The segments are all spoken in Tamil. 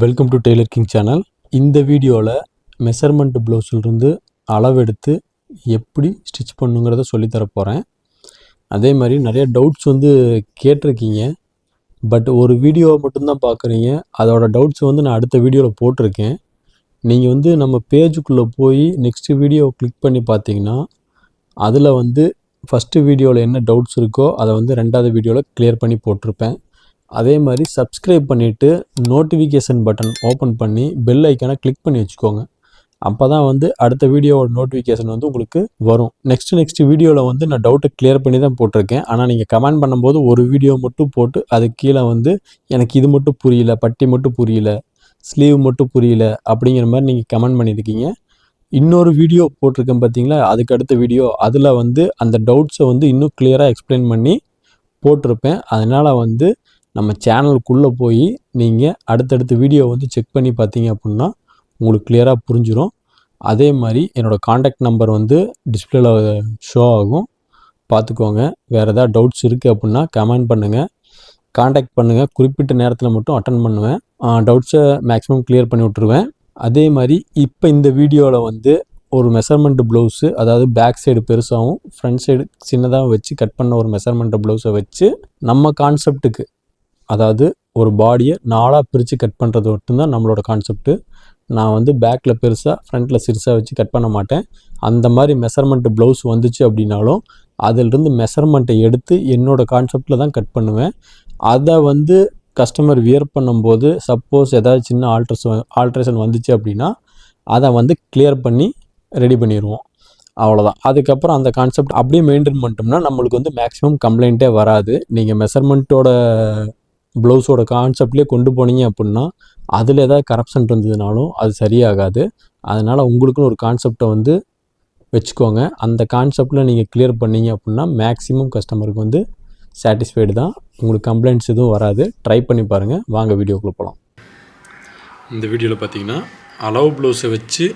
Welcome to tailor king channel இந்த வீடியோவில் மெஷர்மெண்ட் ப்ளவுஸ்லேருந்து அளவெடுத்து எப்படி ஸ்டிச் பண்ணுங்கிறத சொல்லித்தர போகிறேன் அதே மாதிரி நிறைய டவுட்ஸ் வந்து கேட்டிருக்கீங்க. பட் ஒரு வீடியோவை மட்டும்தான் பார்க்குறீங்க. அதோட டவுட்ஸ் வந்து நான் அடுத்த வீடியோவில் போட்டிருக்கேன். நீங்கள் வந்து நம்ம பேஜுக்குள்ளே போய் நெக்ஸ்ட்டு வீடியோ கிளிக் பண்ணி பார்த்தீங்கன்னா அதில் வந்து ஃபஸ்ட்டு வீடியோவில் என்ன டவுட்ஸ் இருக்கோ அதை வந்து ரெண்டாவது வீடியோவில் க்ளியர் பண்ணி போட்டிருப்பேன். அதே மாதிரி சப்ஸ்கிரைப் பண்ணிவிட்டு நோட்டிஃபிகேஷன் பட்டன் ஓப்பன் பண்ணி பெல் ஐக்கானை கிளிக் பண்ணி வச்சுக்கோங்க. அப்போ தான் வந்து அடுத்த வீடியோவோட நோட்டிஃபிகேஷன் வந்து உங்களுக்கு வரும். நெக்ஸ்ட் நெக்ஸ்ட் வீடியோவில் வந்து நான் டவுட்டை கிளியர் பண்ணி தான் போட்டிருக்கேன். ஆனால் நீங்கள் கமெண்ட் பண்ணும்போது ஒரு வீடியோ மட்டும் போட்டு அது கீழே வந்து எனக்கு இது மட்டும் புரியல பட்டி மட்டும் புரியல ஸ்லீவ் மட்டும் புரியல அப்படிங்கிற மாதிரி நீங்கள் கமெண்ட் பண்ணியிருக்கீங்க. இன்னொரு வீடியோ போட்டிருக்கேன் பார்த்தீங்களா? அதுக்கு அடுத்த வீடியோ அதில் வந்து அந்த டவுட்ஸை வந்து இன்னும் கிளியராக எக்ஸ்பிளைன் பண்ணி போட்டிருப்பேன். அதனால் வந்து நம்ம சேனலுக்குள்ளே போய் நீங்கள் அடுத்தடுத்த வீடியோ வந்து செக் பண்ணி பார்த்தீங்க அப்படின்னா உங்களுக்கு கிளியராக புரிஞ்சிடும் அதே மாதிரி என்னோடய காண்டாக்ட் நம்பர் வந்து டிஸ்பிளேல ஷோ ஆகும். பார்த்துக்கோங்க. வேறு ஏதாவது டவுட்ஸ் இருக்குது அப்படின்னா கமெண்ட் பண்ணுங்கள் காண்டாக்ட் பண்ணுங்கள் குறிப்பிட்ட நேரத்தில் மட்டும் அட்டன் பண்ணுவேன். டவுட்ஸை மேக்ஸிமம் கிளியர் பண்ணி விட்ருவேன் அதே மாதிரி இப்போ இந்த வீடியோவில் வந்து ஒரு மெஷர்மெண்ட் ப்ளவுஸு அதாவது பேக் சைடு பெருசாகவும் ஃப்ரண்ட் சைடு சின்னதாகவும் வச்சு கட் பண்ண ஒரு மெஷர்மெண்ட் ப்ளவுஸை வச்சு நம்ம கான்செப்ட்டுக்கு அதாவது ஒரு பாடியை நாலாக பிரித்து கட் பண்ணுறது மட்டும்தான் நம்மளோட கான்செப்ட்டு நான் வந்து பேக்கில் பெருசாக ஃப்ரண்ட்டில் சிறுசாக வச்சு கட் பண்ண மாட்டேன். அந்த மாதிரி மெஷர்மெண்ட் ப்ளவுஸ் வந்துச்சு அப்படின்னாலும் அதிலிருந்து மெஷர்மெண்ட்டை எடுத்து என்னோடய கான்செப்டில் தான் கட் பண்ணுவேன். அதை வந்து கஸ்டமர் வியர் பண்ணும்போது சப்போஸ் ஏதாவது சின்ன ஆல்ட்ரேஷன் ஆல்ட்ரேஷன் வந்துச்சு அப்படின்னா அதை வந்து கிளியர் பண்ணி ரெடி பண்ணிடுவோம் அவ்வளோதான் அதுக்கப்புறம் அந்த கான்செப்ட் அப்படியே மெயின்டைன் பண்ணிட்டோம்னா நம்மளுக்கு வந்து மேக்ஸிமம் கம்ப்ளைண்ட்டே வராது. நீங்கள் மெஷர்மெண்ட்டோட ப்ளவுஸோட கான்செப்ட்லேயே கொண்டு போனீங்க அப்படின்னா அதில் ஏதாவது கரப்ஷன் இருந்ததுனாலும் அது சரியாகாது. அதனால் உங்களுக்குன்னு ஒரு கான்செப்டை வந்து வச்சுக்கோங்க. அந்த கான்செப்டில் நீங்கள் கிளியர் பண்ணீங்க அப்படின்னா மேக்ஸிமம் கஸ்டமருக்கு வந்து சாட்டிஸ்ஃபைடு தான். உங்களுக்கு கம்ப்ளைண்ட்ஸ் எதுவும் வராது. ட்ரை பண்ணி பாருங்கள் வாங்க வீடியோக்குள்ளே போகலாம் இந்த வீடியோவில் பார்த்தீங்கன்னா அளவு ப்ளவுஸை வச்சு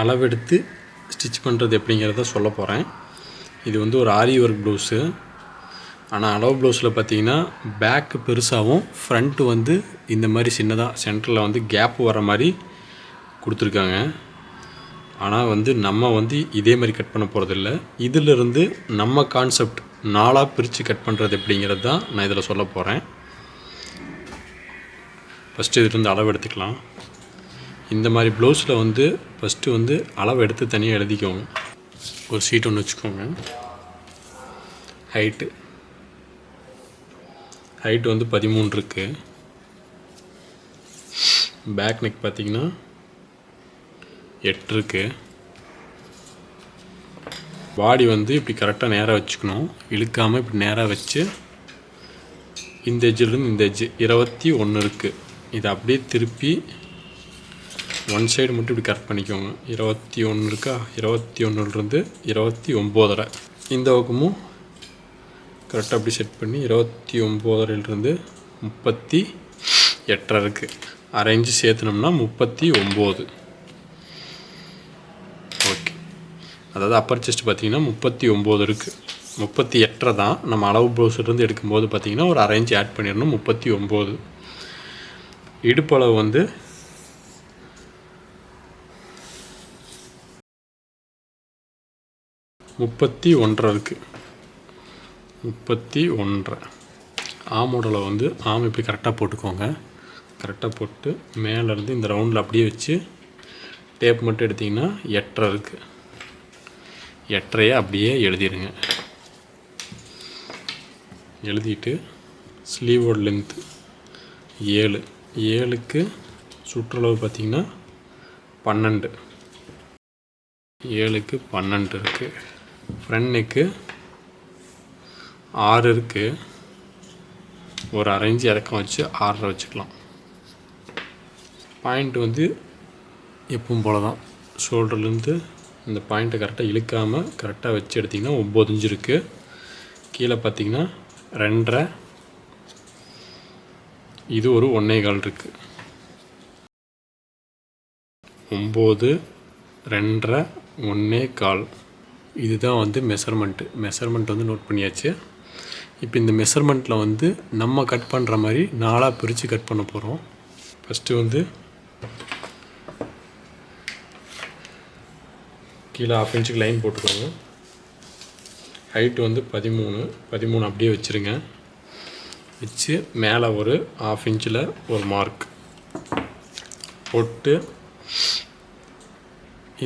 அளவெடுத்து ஸ்டிச் பண்ணுறது எப்படிங்கிறத சொல்ல போகிறேன் இது வந்து ஒரு ஆரி ஒர்க் ப்ளவுஸு ஆனால் அளவு ப்ளவுஸில் பார்த்தீங்கன்னா பேக்கு பெருசாகவும் ஃப்ரண்ட்டு வந்து இந்த மாதிரி சின்னதாக சென்டரில் வந்து கேப் வர மாதிரி கொடுத்துருக்காங்க. ஆனால் வந்து நம்ம வந்து இதே மாதிரி கட் பண்ண போகிறதில்ல இதிலிருந்து நம்ம கான்செப்ட் நாளாக பிரித்து கட் பண்ணுறது எப்படிங்கிறது தான் நான் இதில் சொல்ல போகிறேன் ஃபஸ்ட்டு இதுலேருந்து அளவு எடுத்துக்கலாம். இந்த மாதிரி ப்ளவுஸில் வந்து ஃபஸ்ட்டு வந்து அளவு எடுத்து தனியாக எழுதிக்கோங்க. ஒரு சீட் ஒன்று வச்சுக்கோங்க. ஹைட்டு ஹைட் வந்து பதிமூணு இருக்குது பேக் நெக் பார்த்தீங்கன்னா எட்டு இருக்குது பாடி வந்து இப்படி கரெக்டாக நேராக வச்சுக்கணும். இழுக்காமல் இப்படி நேராக வச்சு இந்த எஜ்ஜிலிருந்து இந்த எஜ்ஜு இருபத்தி ஒன்று இருக்குது இதை அப்படியே திருப்பி ஒன் சைடு மட்டும் இப்படி கரெக்ட் பண்ணிக்கோங்க. இருபத்தி ஒன்று இருக்கா? இருபத்தி ஒன்றுலேருந்து இருபத்தி ஒம்போதரை இந்த பக்கமும் கரெக்டாக அப்படி செட் பண்ணி இருபத்தி ஒம்போதரையிலிருந்து முப்பத்தி எட்டரை இருக்குது அரை இன்ச்சு சேர்த்துனோம்னா முப்பத்தி ஒம்பது ஓகே அதாவது அப்பர் செஸ்ட் பார்த்தீங்கன்னா முப்பத்தி ஒம்பது இருக்குது முப்பத்தி எட்டரை தான் நம்ம அளவு ப்ளவுஸ்லேருந்து எடுக்கும்போது பார்த்தீங்கன்னா ஒரு அரை இன்ச்சு ஆட் பண்ணிடணும் முப்பத்தி ஒம்பது இடுப்பளவு வந்து முப்பத்தி ஒன்றரை இருக்குது முப்பத்தி ஒன்றரை ஆமோடல வந்து ஆம் இப்படி கரெக்டாக போட்டுக்கோங்க. கரெக்டாக போட்டு மேலேருந்து இந்த ரவுண்டில் அப்படியே வச்சு டேப் மட்டும் எடுத்திங்கன்னா எட்டரை இருக்குது எட்டரையை அப்படியே எழுதிடுங்க எழுதிட்டு ஸ்லீவோட லென்த்து ஏழு. ஏழுக்கு சுற்றளவு பார்த்திங்கன்னா பன்னெண்டு. ஏழுக்கு பன்னெண்டு இருக்குது ஃப்ரண்ட் நெக்கு ஆறு இருக்குது ஒரு அரைஞ்சி இறக்கம் வச்சு ஆறரை வச்சுக்கலாம். பாயிண்ட் வந்து எப்பவும் போல தான் ஷோல்டர்லேருந்து இந்த பாயிண்ட்டை கரெக்டாக இழுக்காமல் கரெக்டாக வச்சு எடுத்திங்கன்னா ஒம்பது இஞ்சு இருக்குது கீழே பார்த்தீங்கன்னா ரெண்டரை. இது ஒரு ஒன்றே கால் இருக்குது ஒம்பது ரெண்டரை ஒன்றே கால். இதுதான் வந்து மெஷர்மெண்ட்டு மெஷர்மெண்ட் வந்து நோட் பண்ணியாச்சு. இப்போ இந்த மெஷர்மெண்ட்டில் வந்து நம்ம கட் பண்ணுற மாதிரி நாலாக பிரித்து கட் பண்ண போகிறோம் ஃபஸ்ட்டு வந்து கீழே ஆஃப் இன்ச்சுக்கு லைன் போட்டுக்கோங்க. ஹைட்டு வந்து பதிமூணு. பதிமூணு அப்படியே வச்சுருங்க. வச்சு மேலே ஒரு ஆஃப் இன்ச்சில் ஒரு மார்க் போட்டு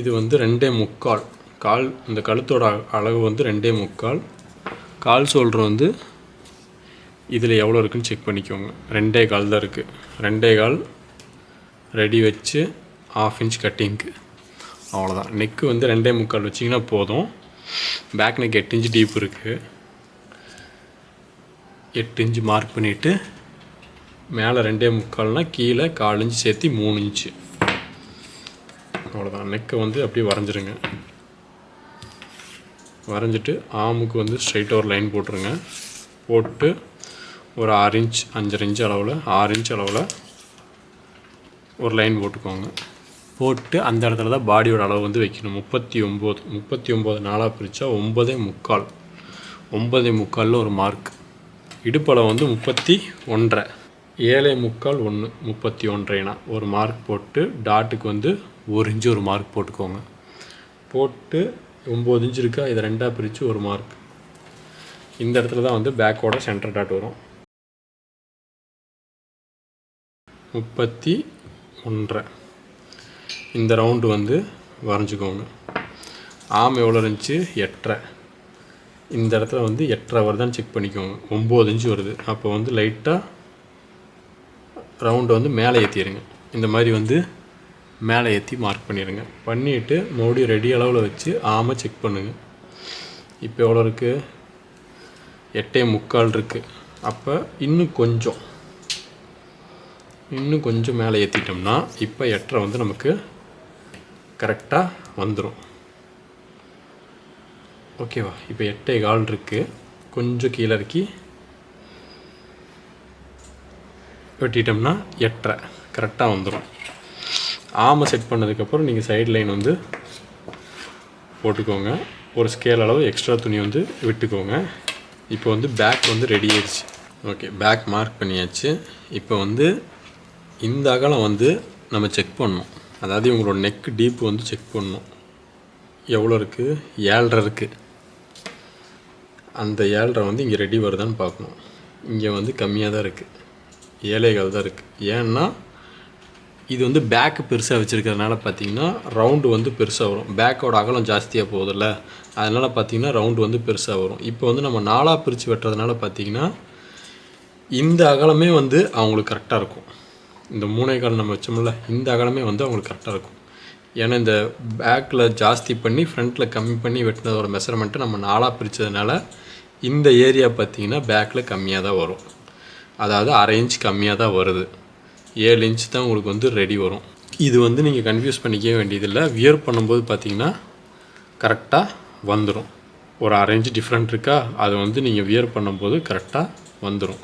இது வந்து ரெண்டே முக்கால். கால் இந்த கழுத்தோட அளவு வந்து ரெண்டே முக்கால். கால் சோல்டர் வந்து இதில் எவ்வளோ இருக்குன்னு செக் பண்ணிக்கோங்க. ரெண்டே கால் தான் இருக்குது ரெண்டே கால் ரெடி வச்சு ஆஃப் இன்ச் கட்டிங்க்கு அவ்வளோதான் நெக்கு வந்து ரெண்டே முக்கால் வச்சிங்கன்னா போதும். பேக் நெக் எட்டு இன்ச் டீப் இருக்குது எட்டு இன்ச்சு மார்க் பண்ணிவிட்டு மேலே ரெண்டே முக்கால்னால் கீழே கால் இன்ச்சு சேர்த்து மூணு இன்ச்சு அவ்வளோதான் நெக்கை வந்து அப்படியே வரைஞ்சிருங்க. வரைஞ்சிட்டு ஆமுக்கு வந்து ஸ்ட்ரைட்டாக ஒரு லைன் போட்டுருங்க. போட்டு ஒரு ஆறு இன்ச் அஞ்சரை இன்ச் அளவில் ஆறு இன்ச் அளவில் ஒரு லைன் போட்டுக்கோங்க. போட்டு அந்த இடத்துல தான் பாடியோட அளவு வந்து வைக்கணும். முப்பத்தி ஒம்பது முப்பத்தி ஒம்பது நாளாக பிரித்தா ஒம்பதே முக்கால். ஒம்பதே முக்காலில் ஒரு மார்க் இடுப்பளவு வந்து முப்பத்தி ஒன்றரை. ஏழை முக்கால் ஒன்று முப்பத்தி ஒன்றைனா ஒரு மார்க் போட்டு டாட்டுக்கு வந்து ஒரு இன்ச்சு ஒரு மார்க் போட்டுக்கோங்க. போட்டு ஒம்பது இன்ச்சு இருக்கா? இதை ரெண்டாக பிரித்து ஒரு மார்க் இந்த இடத்துல தான் வந்து பேக்கோட சென்டர் டாட் வரும். முப்பத்தி ஒன்றரை. இந்த ரவுண்டு வந்து வரைஞ்சிக்கோங்க. ஆம் எவ்வளோ இருந்துச்சு? எட்டரை. இந்த இடத்துல வந்து எட்டரை வருதான்னு செக் பண்ணிக்கோங்க. ஒம்பது இன்ச்சு வருது. அப்போ வந்து லைட்டாக ரவுண்டை வந்து மேலே ஏற்றிடுங்க இந்த மாதிரி வந்து மேலே ஏற்றி மார்க் பண்ணிடுங்க பண்ணிவிட்டு மறுபடியும் ரெடி அளவில் வச்சு ஆமை செக் பண்ணுங்கள் இப்போ எவ்வளோ இருக்குது எட்டே முக்கால் இருக்குது அப்போ இன்னும் கொஞ்சம். இன்னும் கொஞ்சம் மேலே ஏற்றிட்டோம்னா இப்போ எட்டரை வந்து நமக்கு கரெக்டாக வந்துடும் ஓகேவா இப்போ எட்டே கால் இருக்குது கொஞ்சம் கீழே இறக்கி வெட்டிட்டோம்னா எட்டரை. கரெக்டாக வந்துடும் ஆமை செட் பண்ணதுக்கப்புறம் நீங்கள் சைடு லைன் வந்து போட்டுக்கோங்க. ஒரு ஸ்கேல் அளவு எக்ஸ்ட்ரா துணி வந்து விட்டுக்கோங்க. இப்போ வந்து பேக் வந்து ரெடி ஆயிடுச்சு. ஓகே பேக் மார்க் பண்ணியாச்சு. இப்போ வந்து இந்த அகலம் வந்து நம்ம செக் பண்ணணும். அதாவது இவங்களோட நெக் டீப் வந்து செக் பண்ணணும். எவ்வளோ இருக்குது ஏழ்ரை இருக்குது அந்த ஏழ்ரை வந்து இங்கே ரெடி வருதான்னு பார்க்கணும். இங்கே வந்து கம்மியாக தான் இருக்குது ஏழைகள் தான் இருக்குது ஏன்னா இது வந்து பேக்கு பெருசாக வச்சுருக்கிறதுனால பார்த்தீங்கன்னா ரவுண்டு வந்து பெருசாக வரும். பேக்கோட அகலம் ஜாஸ்தியாக போகுதுல்ல. அதனால் பார்த்தீங்கன்னா ரவுண்டு வந்து பெருசாக வரும். இப்போ வந்து நம்ம நாலாக பிரித்து வெட்டுறதுனால பார்த்தீங்கன்னா இந்த அகலமே வந்து அவங்களுக்கு கரெக்டாக இருக்கும். இந்த மூணே கால் நம்ம வச்சோம்ல இந்த அகலமே வந்து அவங்களுக்கு கரெக்டாக இருக்கும். ஏன்னா இந்த பேக்கில் ஜாஸ்தி பண்ணி ஃப்ரண்ட்டில் கம்மி பண்ணி வெட்டினதோட மெஷர்மெண்ட்டை நம்ம நாலாக பிரித்ததுனால இந்த ஏரியா பார்த்தீங்கன்னா பேக்கில் கம்மியாக தான் வரும். அதாவது அரை இன்ச் கம்மியாக தான் வருது. ஏழு இன்ச் தான் உங்களுக்கு வந்து ரெடி வரும். இது வந்து நீங்கள் கன்ஃபியூஸ் பண்ணிக்க வேண்டியதில்லை. வியர் பண்ணும்போது பார்த்தீங்கன்னா கரெக்டாக வந்துடும் ஒரு அரேஞ்ச் டிஃப்ரெண்ட் இருக்கா? அது வந்து நீங்கள் வியர் பண்ணும்போது கரெக்டாக வந்துடும்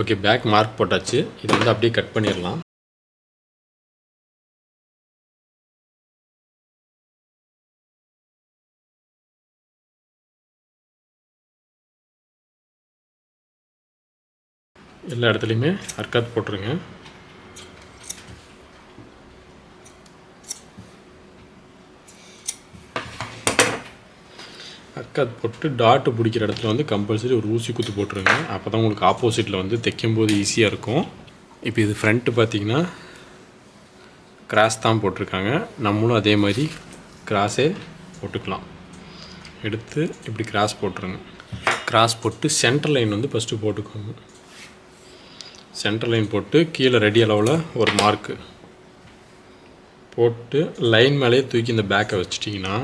ஓகே பேக் மார்க் போட்டாச்சு. இதை வந்து அப்படியே கட் பண்ணிடலாம். எல்லா இடத்துலையுமே அர்க்காத் போட்டுருங்க. அர்க்காத் போட்டு டாட்டு பிடிக்கிற இடத்துல வந்து கம்பல்சரி ஒரு ஊசி குத்து போட்டுருங்க. அப்போ தான் உங்களுக்கு ஆப்போசிட்டில் வந்து தைக்கும்போது ஈஸியாக இருக்கும். இப்போ இது ஃப்ரண்ட்டு பார்த்தீங்கன்னா கிராஸ் தான் போட்டிருக்காங்க. நம்மளும் அதே மாதிரி கிராஸே போட்டுக்கலாம். எடுத்து இப்படி கிராஸ் போட்டுருங்க. கிராஸ் போட்டு சென்டர் லைன் வந்து ஃபஸ்ட்டு போட்டுக்கோங்க. சென்டர் லைன் போட்டு கீழே ரெடி அளவில் ஒரு மார்க்கு போட்டு லைன் மேலேயே தூக்கி இந்த பேக்கை வச்சிட்டிங்கன்னா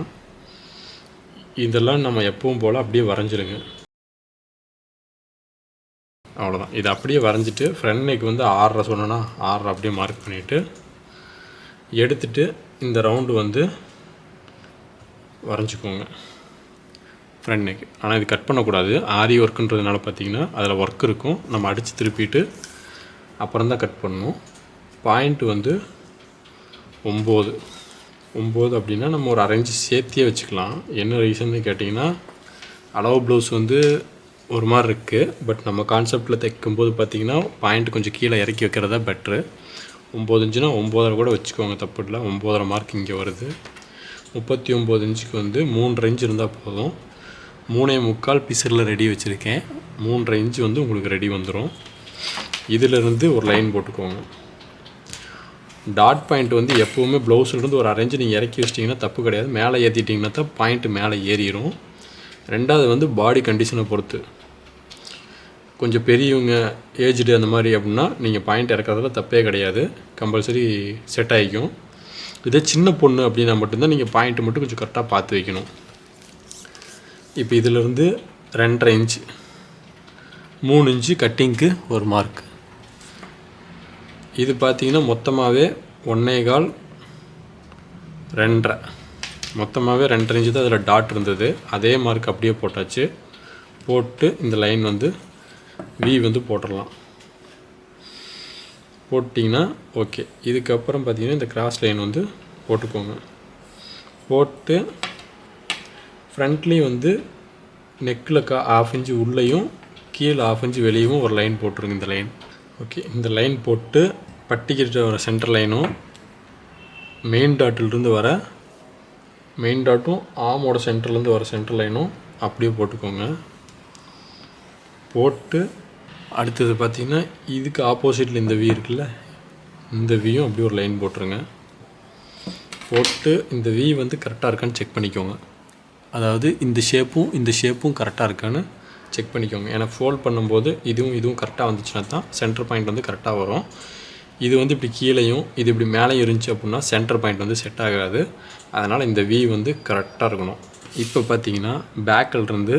இதெல்லாம் நம்ம எப்பவும் போல் அப்படியே வரைஞ்சிருங்க. அவ்வளோதான் இதை அப்படியே வரைஞ்சிட்டு ஃப்ரண்ட் நெக் வந்து ஆறரை சொன்னோன்னா ஆறரை அப்படியே மார்க் பண்ணிவிட்டு எடுத்துட்டு இந்த ரவுண்டு வந்து வரைஞ்சிக்கோங்க. ஃப்ரண்ட் நெக் ஆனால் இது கட் பண்ணக்கூடாது. ஆரி ஒர்க்குன்றதுனால பார்த்தீங்கன்னா அதில் ஒர்க் இருக்கும். நம்ம அடித்து திருப்பிட்டு அப்புறம் தான் கட் பண்ணணும். பாயிண்ட் வந்து ஒம்பது. ஒம்பது அப்படின்னா நம்ம ஒரு அரைஞ்சு சேர்த்தியே வச்சுக்கலாம். என்ன ரீசன்னு கேட்டிங்கன்னா அளவு ப்ளவுஸ் வந்து ஒரு மாதிரி இருக்குது பட் நம்ம கான்செப்டில் தைக்கும்போது பார்த்தீங்கன்னா பாயிண்ட் கொஞ்சம் கீழே இறக்கி வைக்கிறதா பெட்ரு ஒம்பது இன்ச்சுனா ஒம்போதரை கூட வச்சுக்கோங்க தப்பு இல்லை. ஒம்போதரை மார்க் இங்கே வருது. முப்பத்தி ஒம்பது இன்ச்சுக்கு வந்து மூணு இன்ச் இருந்தால் போதும். மூணே முக்கால் பிசரில் ரெடி வச்சுருக்கேன். மூன்றரை இன்ச்சு வந்து உங்களுக்கு ரெடி வந்துடும் இதிலிருந்து ஒரு லைன் போட்டுக்கோங்க. டாட் பாயிண்ட் வந்து எப்போவுமே ப்ளவுஸ்லேருந்து ஒரு அரேஞ்சு நீங்கள் இறக்கி வச்சிட்டிங்கன்னா தப்பு கிடையாது. மேலே ஏற்றிட்டிங்கன்னா தான் பாயிண்ட் மேலே ஏறிடும் ரெண்டாவது வந்து பாடி கண்டிஷனை பொறுத்து. கொஞ்சம் பெரியவங்க ஏஜ்டு அந்த மாதிரி அப்படின்னா நீங்கள் பாயிண்ட் இறக்கிறதுல தப்பே கிடையாது. கம்பல்சரி செட் ஆகிக்கும். இதே சின்ன பொண்ணு அப்படின்னா மட்டும்தான் நீங்கள் பாயிண்ட் மட்டும் கொஞ்சம் கரெக்டாக பார்த்து வைக்கணும். இப்போ இதிலிருந்து ரெண்டரை இன்ச்சு மூணு இன்ச்சு கட்டிங்க்கு ஒரு மார்க் இது பார்த்தீங்கன்னா மொத்தமாகவே ஒன்னே கால் ரெண்டரை. மொத்தமாகவே ரெண்டரை இன்ச்சு தான் அதில் டாட் இருந்தது. அதே மார்க் அப்படியே போட்டாச்சு. போட்டு இந்த லைன் வந்து வி வந்து போட்டுடலாம் போட்டிங்கன்னா ஓகே இதுக்கப்புறம் பார்த்தீங்கன்னா இந்த கிராஸ் லைன் வந்து போட்டுக்கோங்க. போட்டு ஃப்ரண்ட்லேயும் வந்து நெக்கில் கா ஆஃப் இன்ச்சு உள்ளேயும் கீழே ஆஃப் இன்ச்சு வெளியும் ஒரு லைன் போட்டுருங்க இந்த லைன் ஓகே இந்த லைன் போட்டு பட்டிக்கிட்ட வர சென்டர் லைனும் மெயின் டாட்டிலிருந்து வர மெயின் டாட்டும் ஆமோட சென்டர்லேருந்து வர சென்டர் லைனும் அப்படியே போட்டுக்கோங்க. போட்டு அடுத்தது பார்த்திங்கன்னா இதுக்கு ஆப்போசிட்டில் இந்த வி இருக்குல்ல இந்த வியும் அப்படியே ஒரு லைன் போட்டுருங்க. போட்டு இந்த வி வந்து கரெக்டாக இருக்கான்னு செக் பண்ணிக்கோங்க. அதாவது இந்த ஷேப்பும் இந்த ஷேப்பும் கரெக்டாக இருக்கான்னு செக் பண்ணிக்கோங்க. ஏன்னா ஃபோல்ட் பண்ணும்போது இதுவும் இதுவும் கரெக்டாக வந்துச்சுன்னா தான் சென்டர் பாயிண்ட் வந்து கரெக்டாக வரும். இது வந்து இப்படி கீழேயும் இது இப்படி மேலேயும் இருந்துச்சு அப்படின்னா சென்டர் பாயிண்ட் வந்து செட் ஆகாது. அதனால் இந்த வி வந்து கரெக்டாக இருக்கணும். இப்போ பார்த்தீங்கன்னா பேக்கில் இருந்து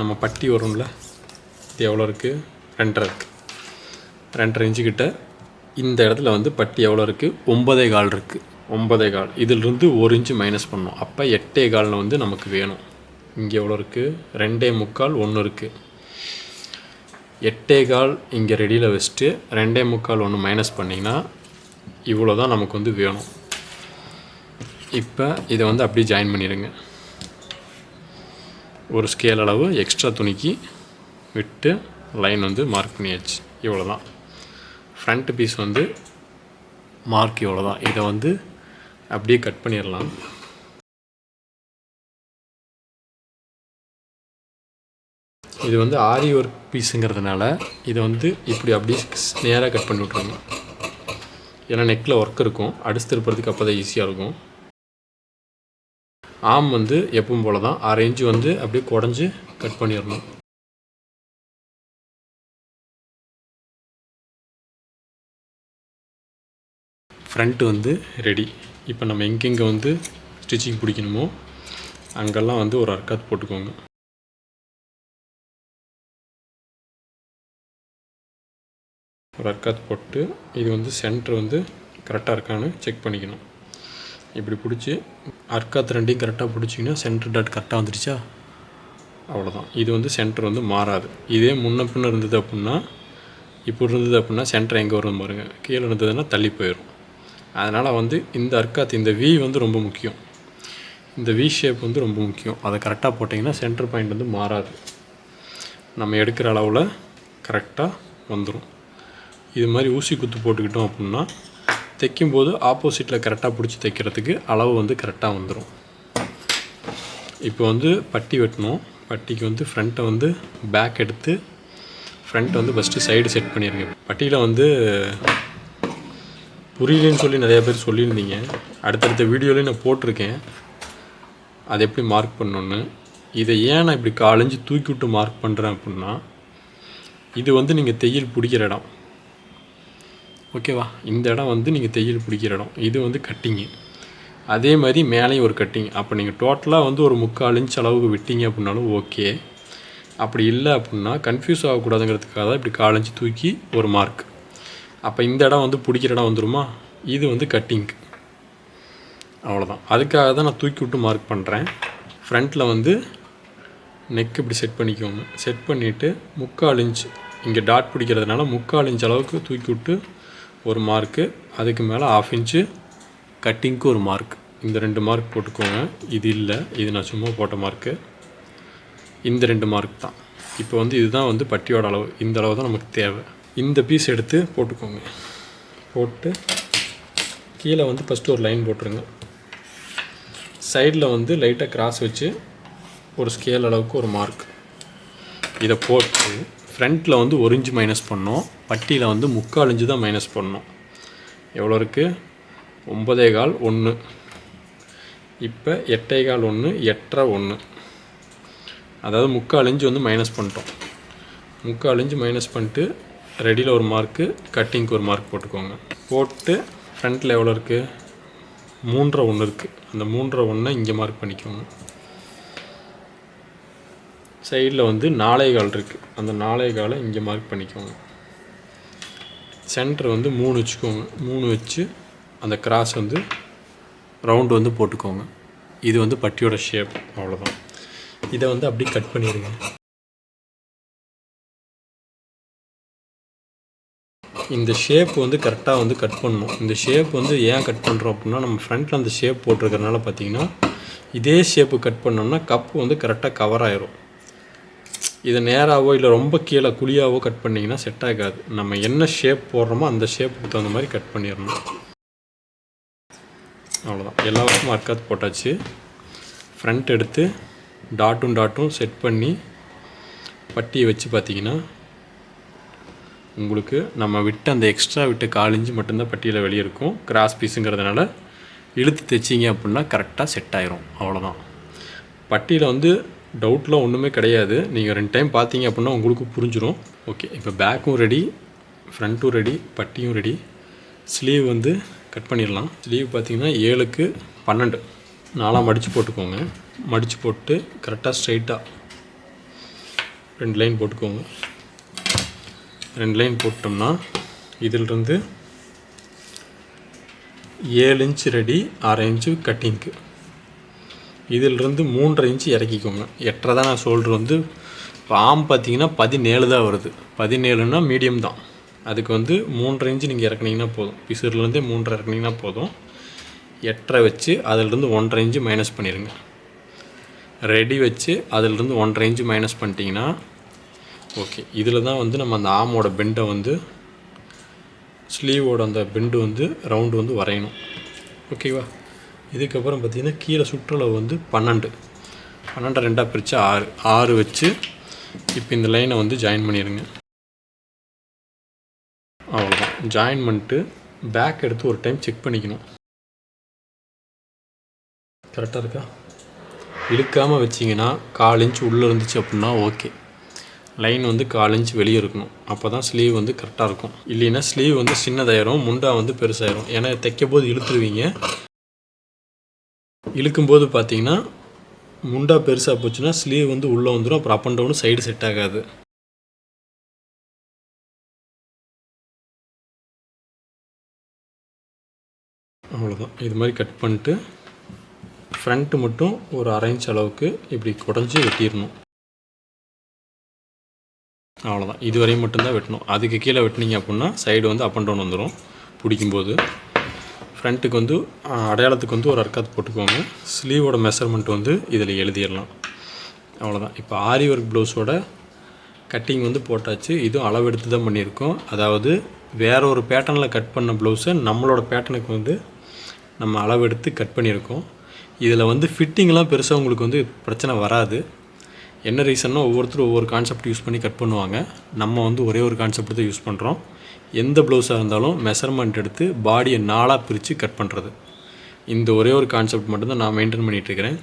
நம்ம பட்டி வரும்ல? இது எவ்வளோ இருக்குது ரெண்டரை இருக்குது ரெண்டரை இன்ச்சு கிட்ட இந்த இடத்துல வந்து பட்டி எவ்வளோ இருக்குது ஒன்பதே கால் இருக்குது ஒன்பதே கால். இதிலிருந்து ஒரு இன்ச்சு மைனஸ் பண்ணணும். அப்போ எட்டே காலில் வந்து நமக்கு வேணும். இங்கே எவ்வளோ இருக்குது ரெண்டே முக்கால் ஒன்று இருக்குது எட்டே கால் இங்கே ரெடியில் வச்சுட்டு ரெண்டே முக்கால் ஒன்று மைனஸ் பண்ணிங்கன்னா இவ்வளோ தான் நமக்கு வந்து வேணும். இப்போ இதை வந்து அப்படியே ஜாயின் பண்ணிடுங்க. ஒரு ஸ்கேல் அளவு எக்ஸ்ட்ரா துணிக்கு விட்டு லைன் வந்து மார்க் பண்ணியாச்சு. இவ்வளோ தான் ஃப்ரண்ட் பீஸ் வந்து மார்க் இவ்வளோ தான் இதை வந்து அப்படியே கட் பண்ணிடலாம். இது வந்து ஆரி ஒர்க் பீஸுங்கிறதுனால இதை வந்து இப்படி அப்படியே நேராக கட் பண்ணி விட்ருங்க ஏன்னா நெக்கில் ஒர்க் இருக்கும். அடிச்சு திருப்புறதுக்கு அப்போ தான் ஈஸியாக இருக்கும். ஆம் வந்து எப்பவும் போல தான் ஆரேஞ்சு இன்ச்சு வந்து அப்படியே குடஞ்சி கட் பண்ணிடணும். ஃப்ரண்ட் வந்து ரெடி இப்போ நம்ம எங்கெங்கே வந்து ஸ்டிச்சிங் பிடிக்கணுமோ அங்கெல்லாம் வந்து ஒரு அர்க்காத் போட்டுக்கோங்க. ஒரு அர்க்காத் போட்டு இது வந்து சென்டர் வந்து கரெக்டாக இருக்கான்னு செக் பண்ணிக்கணும். இப்படி பிடிச்சி அர்க்காத் ரெண்டையும் கரெக்டாக பிடிச்சிங்கன்னா சென்டர் டாட் கரெக்டாக வந்துடுச்சா அவ்வளோதான் இது வந்து சென்டர் வந்து மாறாது. இதே முன்ன பின்ன இருந்தது அப்படின்னா இப்படி இருந்தது அப்படின்னா சென்டர் எங்கே வரும் பாருங்கள் கீழே இருந்ததுன்னா தள்ளி போயிடும் அதனால் வந்து இந்த அர்க்காத் இந்த வி வந்து ரொம்ப முக்கியம். இந்த வி ஷேப் வந்து ரொம்ப முக்கியம். அதை கரெக்டாக போட்டிங்கன்னா சென்டர் பாயிண்ட் வந்து மாறாது. நம்ம எடுக்கிற அளவில் கரெக்டாக வந்துடும் இது மாதிரி ஊசி குத்து போட்டுக்கிட்டோம் அப்படின்னா தைக்கும்போது ஆப்போசிட்டில் கரெக்டாக பிடிச்சி தைக்கிறதுக்கு அளவு வந்து கரெக்டாக வந்துடும் இப்போ வந்து பட்டி வெட்டணும். பட்டிக்கு வந்து ஃப்ரண்ட்டை வந்து பேக் எடுத்து ஃப்ரண்ட் வந்து ஃபஸ்ட்டு சைடு செட் பண்ணியிருக்கேன் பட்டியில் வந்து புரியலன்னு சொல்லி நிறையா பேர் சொல்லியிருந்தீங்க. அடுத்தடுத்த வீடியோலையும் நான் போட்டிருக்கேன். அதை எப்படி மார்க் பண்ணணுன்னு இதை ஏன் நான் இப்படி காலஞ்சு தூக்கி விட்டு மார்க் பண்ணுறேன் அப்படின்னா இது வந்து நீங்கள் தையல் பிடிக்கிற இடம். ஓகேவா? இந்த இடம் வந்து நீங்கள் தையல் பிடிக்கிற இடம். இது வந்து கட்டிங்கு அதே மாதிரி மேலேயும் ஒரு கட்டிங் அப்போ நீங்கள் டோட்டலாக வந்து ஒரு முக்கால் இன்ச் அளவுக்கு விட்டீங்க அப்படின்னாலும் ஓகே அப்படி இல்லை அப்படின்னா கன்ஃபியூஸ் ஆகக்கூடாதுங்கிறதுக்காக தான் இப்படி காலஞ்சு தூக்கி ஒரு மார்க் அப்போ இந்த இடம் வந்து பிடிக்கிற இடம் வந்துருமா? இது வந்து கட்டிங்க்கு அவ்வளோதான் அதுக்காக தான் நான் தூக்கி விட்டு மார்க் பண்ணுறேன் ஃப்ரண்ட்டில் வந்து நெக் இப்படி செட் பண்ணிக்கோங்க. செட் பண்ணிவிட்டு முக்கால் இன்ச் இங்கே டாட் பிடிக்கிறதுனால முக்கால் இன்ச் அளவுக்கு தூக்கி விட்டு ஒரு மார்க்கு அதுக்கு மேலே ஆஃப் இன்ச்சு கட்டிங்க்கு ஒரு மார்க் இந்த ரெண்டு மார்க் போட்டுக்கோங்க. இது இல்லை இது நான் சும்மா போட்ட மார்க்கு இந்த ரெண்டு மார்க் தான். இப்போ வந்து இதுதான் வந்து பட்டியோட அளவு. இந்த அளவு தான் நமக்கு தேவை. இந்த பீஸ் எடுத்து போட்டுக்கோங்க. போட்டு கீழே வந்து ஃபஸ்ட்டு ஒரு லைன் போட்டுருங்க. சைடில் வந்து லைட்டாக கிராஸ் வச்சு ஒரு ஸ்கேல் அளவுக்கு ஒரு மார்க் இதை போட்டு ஃப்ரண்ட்டில் வந்து ஒரு இன்ச்சு மைனஸ் பண்ணோம். பட்டியில் வந்து முக்கால் இன்ச்சு தான் மைனஸ் பண்ணோம். எவ்வளோ இருக்குது ஒம்பதே கால் ஒன்று இப்போ எட்டே கால் ஒன்று எட்டரை ஒன்று அதாவது முக்கால் இன்ச்சு வந்து மைனஸ் பண்ணிட்டோம். முக்கால் இன்ச்சு மைனஸ் பண்ணிட்டு ரெடியில் ஒரு மார்க்கு கட்டிங்க்கு ஒரு மார்க் போட்டுக்கோங்க. போட்டு ஃப்ரண்ட்டில் எவ்வளோ இருக்குது மூன்றரை ஒன்று இருக்குது அந்த மூன்றரை ஒன்றை இங்கே மார்க் பண்ணிக்கோங்க. சைடில் வந்து நாளை கால் இருக்குது அந்த நாளை காலை இங்கே மார்க் பண்ணிக்கோங்க. சென்டர் வந்து மூணு வச்சுக்கோங்க. மூணு வச்சு அந்த கிராஸ் வந்து ரவுண்டு வந்து போட்டுக்கோங்க. இது வந்து பட்டியோட ஷேப் அவ்வளோதான் இதை வந்து அப்படியே கட் பண்ணிடுங்க. இந்த ஷேப் வந்து கரெக்டாக வந்து கட் பண்ணணும். இந்த ஷேப் வந்து ஏன் கட் பண்ணுறோம் அப்படின்னா நம்ம ஃப்ரண்ட்டில் அந்த ஷேப் போட்டிருக்கறனால பார்த்தீங்கன்னா இதே ஷேப்பு கட் பண்ணோம்னா கப்பு வந்து கரெக்டாக கவர் ஆயிரும். இதை நேராகவோ இல்லை ரொம்ப கீழே குழியாவோ கட் பண்ணிங்கன்னா செட் ஆகாது. நம்ம என்ன ஷேப் போடுறோமோ அந்த ஷேப்புக்கு தகுந்த மாதிரி கட் பண்ணிடணும். அவ்வளோதான் எல்லா வருஷமும் அர்க்காத் போட்டாச்சு. ஃப்ரண்ட் எடுத்து டாட்டும் டாட்டும் செட் பண்ணி பட்டியை வச்சு பார்த்தீங்கன்னா உங்களுக்கு நம்ம விட்டு அந்த எக்ஸ்ட்ரா விட்டு காலிஞ்சு மட்டும்தான் பட்டியில் வெளியே இருக்கும். கிராஸ் பீஸுங்கிறதுனால இழுத்து தைச்சிங்க அப்படின்னா கரெக்டாக செட் ஆயிரும். அவ்வளோதான் பட்டியில் வந்து டவுட்லாம் ஒன்றுமே கிடையாது. நீங்கள் ரெண்டு டைம் பார்த்தீங்க அப்படின்னா உங்களுக்கு புரிஞ்சிடும் ஓகே இப்போ பேக்கும் ரெடி ஃப்ரண்ட்டும் ரெடி பட்டியும் ரெடி ஸ்லீவ் வந்து கட் பண்ணிடலாம். ஸ்லீவ் பார்த்தீங்கன்னா ஏழுக்கு பன்னெண்டு. நாலாக மடித்து போட்டுக்கோங்க. மடித்து போட்டு கரெக்டாக ஸ்ட்ரைட்டாக ரெண்டு லைன் போட்டுக்கோங்க. ரெண்டு லைன் போட்டோம்னா இதிலிருந்து ஏழு இன்ச் ரெடி அரை இன்ச்சு கட்டிங்க்கு இதிலிருந்து மூன்றரை இன்ச்சு இறக்கிக்கோங்க. எட்டரை தான் நான் ஷோல்டர் வந்து இப்போ ஆம் பார்த்தீங்கன்னா பதினேழு தான் வருது. பதினேழுன்னா மீடியம் தான். அதுக்கு வந்து மூன்றரை இன்ச்சு நீங்கள் இறக்குனீங்கன்னா போதும். பிசுர்லேருந்தே மூன்றரை இறக்குனீங்கன்னா போதும். எட்டரை வச்சு அதிலிருந்து ஒன்றரை இன்ச்சு மைனஸ் பண்ணிடுங்க. ரெடி வச்சு அதிலிருந்து ஒன்றரை இன்ச்சு மைனஸ் பண்ணிட்டீங்கன்னா ஓகே இதில் தான் வந்து நம்ம அந்த ஆமோட பெண்டை வந்து ஸ்லீவோட அந்த பெண்டு வந்து ரவுண்டு வந்து வரையணும். ஓகேவா இதுக்கப்புறம் பார்த்தீங்கன்னா கீழே சுற்றளவு வந்து பன்னெண்டு. பன்னெண்டை ரெண்டாக பிரித்து ஆறு. ஆறு வச்சு இப்போ இந்த லைனை வந்து ஜாயின் பண்ணிடுங்க அவ்வளோதான் ஜாயின் பண்ணிட்டு பேக் எடுத்து ஒரு டைம் செக் பண்ணிக்கணும். கரெக்டாக இருக்கா? இழுக்காமல் வச்சிங்கன்னா கால் இன்ச் உள்ளே இருந்துச்சு அப்படின்னா ஓகே லைன் வந்து கால் இன்ச் வெளியே இருக்கணும். அப்போ தான் ஸ்லீவ் வந்து கரெக்டாக இருக்கும். இல்லைன்னா ஸ்லீவ் வந்து சின்னதாயிரும் முண்டா வந்து பெருசாயிரும். ஏன்னா தைக்க போது இழுத்துருவீங்க. இழுக்கும்போது பார்த்தீங்கன்னா முண்டா பெருசாக போச்சுன்னா ஸ்லீவ் வந்து உள்ளே வந்துடும் அப்புறம் up and down side set ஆகாது. அவ்வளோதான் இது மாதிரி கட் பண்ணிட்டு ஃப்ரண்ட்டு மட்டும் ஒரு அரைஞ்ச் அளவுக்கு இப்படி குடஞ்சி வெட்டிடணும். அவ்வளோதான் இதுவரையும் மட்டும்தான் வெட்டணும். அதுக்கு கீழே வெட்டினீங்க அப்படின்னா சைடு வந்து அப் அண்ட் டவுன் வந்துடும் பிடிக்கும்போது. ஃப்ரண்ட்டுக்கு வந்து அடையாளத்துக்கு வந்து ஒரு அர்க்காத் போட்டுக்கோங்க. ஸ்லீவோட மெஷர்மெண்ட் வந்து இதில் எழுதிடலாம். அவ்வளோதான் இப்போ ஆரி ஒர்க் ப்ளவுஸோட கட்டிங் வந்து போட்டாச்சு. இதுவும் அளவெடுத்து தான் பண்ணியிருக்கோம். அதாவது வேற ஒரு பேட்டர்னில் கட் பண்ண ப்ளவுஸை நம்மளோட பேட்டர்னுக்கு வந்து நம்ம அளவெடுத்து கட் பண்ணியிருக்கோம். இதில் வந்து ஃபிட்டிங்லாம் பெருசாக உங்களுக்கு வந்து பிரச்சனை வராது. என்ன ரீசன்னா ஒவ்வொருத்தரும் ஒவ்வொரு கான்செப்ட் யூஸ் பண்ணி கட் பண்ணுவாங்க. நம்ம வந்து ஒரே ஒரு கான்செப்ட் தான் யூஸ் பண்ணுறோம் எந்த ப்ளவுஸாக இருந்தாலும் மெஷர்மெண்ட் எடுத்து பாடியை நாளாக பிரித்து கட் பண்ணுறது இந்த ஒரே ஒரு கான்செப்ட் மட்டும்தான் நான் மெயின்டைன் பண்ணிகிட்டு இருக்கிறேன்.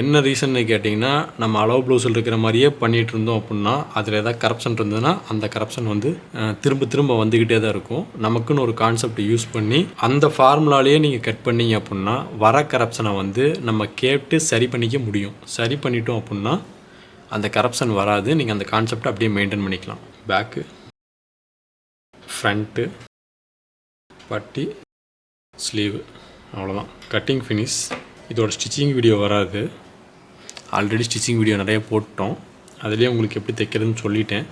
என்ன ரீசன்னு கேட்டிங்கன்னா நம்ம அளவு ப்ளவுஸில் இருக்கிற மாதிரியே பண்ணிகிட்டு இருந்தோம் அப்படின்னா அதில் ஏதாவது கரப்ஷன் இருந்ததுன்னா அந்த கரப்ஷன் வந்து திரும்ப திரும்ப வந்துக்கிட்டே தான் இருக்கும். நமக்குன்னு ஒரு கான்செப்ட் யூஸ் பண்ணி அந்த ஃபார்முலாலேயே நீங்கள் கட் பண்ணீங்க அப்படின்னா வர கரப்ஷனை வந்து நம்ம கேட்டு சரி பண்ணிக்க முடியும். சரி பண்ணிட்டோம் அப்படின்னா அந்த கரப்ஷன் வராது. நீங்கள் அந்த கான்செப்டை அப்படியே மெயின்டைன் பண்ணிக்கலாம். பேக்கு ஃப்ரண்ட்டு பட்டி ஸ்லீவு. அவ்வளோதான் கட்டிங் ஃபினிஷ் இதோட ஸ்டிச்சிங் வீடியோ வராது. ஆல்ரெடி ஸ்டிச்சிங் வீடியோ நிறைய போட்டோம். அதுலேயே உங்களுக்கு எப்படி தைக்கிறதுன்னு சொல்லிட்டேன்.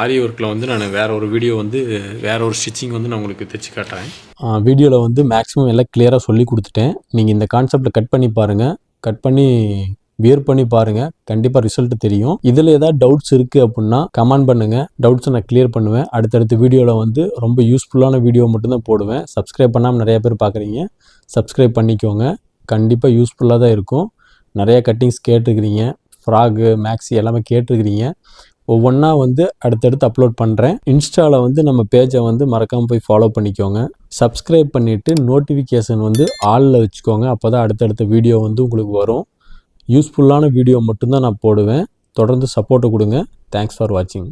ஆரி ஒர்க்கில் வந்து நான் வேற ஒரு வீடியோ வந்து வேற ஒரு ஸ்டிச்சிங் வந்து நான் உங்களுக்கு தைச்சு காட்டுறேன். வீடியோவில் வந்து மேக்ஸிமம் எல்லாம் கிளியராக சொல்லி கொடுத்துட்டேன். நீங்கள் இந்த கான்செப்டை கட் பண்ணி பாருங்கள் கட் பண்ணி வியர் பண்ணி பாருங்கள் கண்டிப்பாக ரிசல்ட் தெரியும். இதில் ஏதாவது டவுட்ஸ் இருக்குது அப்படின்னா கமெண்ட் பண்ணுங்கள் டவுட்ஸை நான் கிளியர் பண்ணுவேன். அடுத்தடுத்த வீடியோவில் வந்து ரொம்ப யூஸ்ஃபுல்லான வீடியோ மட்டும்தான் போடுவேன். சப்ஸ்கிரைப் பண்ணாமல் நிறைய பேர் பார்க்குறீங்க சப்ஸ்கிரைப் பண்ணிக்கோங்க. கண்டிப்பாக யூஸ்ஃபுல்லாக தான் இருக்கும். நிறையா கட்டிங்ஸ் கேட்டிருக்கிறீங்க. ஃப்ராகு மேக்ஸி எல்லாமே கேட்டிருக்கிறீங்க. ஒவ்வொன்றா வந்து அடுத்தடுத்து அப்லோட் பண்ணுறேன் இன்ஸ்டாவில் வந்து நம்ம பேஜை வந்து மறக்காமல் போய் ஃபாலோ பண்ணிக்கோங்க. சப்ஸ்கிரைப் பண்ணிவிட்டு நோட்டிஃபிகேஷன் வந்து ஆளில் வச்சுக்கோங்க. அப்போ தான் அடுத்தடுத்த வீடியோ வந்து உங்களுக்கு வரும். யூஸ்ஃபுல்லான வீடியோ மட்டும்தான் நான் போடுவேன். தொடர்ந்து சப்போர்ட்டை கொடுங்க. தேங்க்ஸ் ஃபார் வாட்சிங்